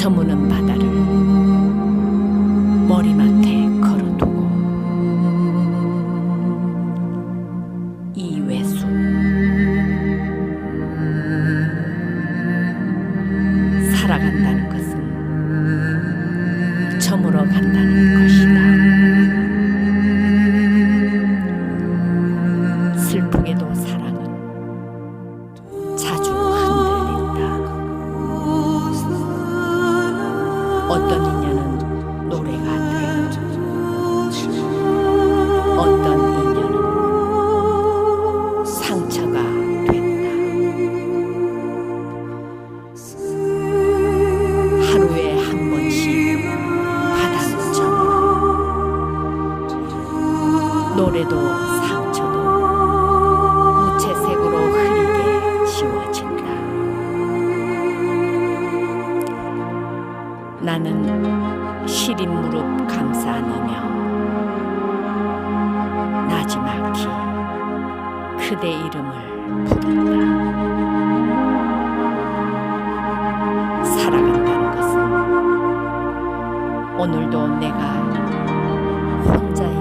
저무는 바다를 머리맡에 걸어두고 이외수 살아간다는 것은 저물어 간다는 어떤 인연은 노래가 돼. 어떤 인연은 상처가 된다 하루에 한 번씩 바닥을 잡아. 노래도 나는 시린 무릎 감싸 안으며 나지막히 그대 이름을 부른다. 살아간다는 것은 오늘도 내가 혼자의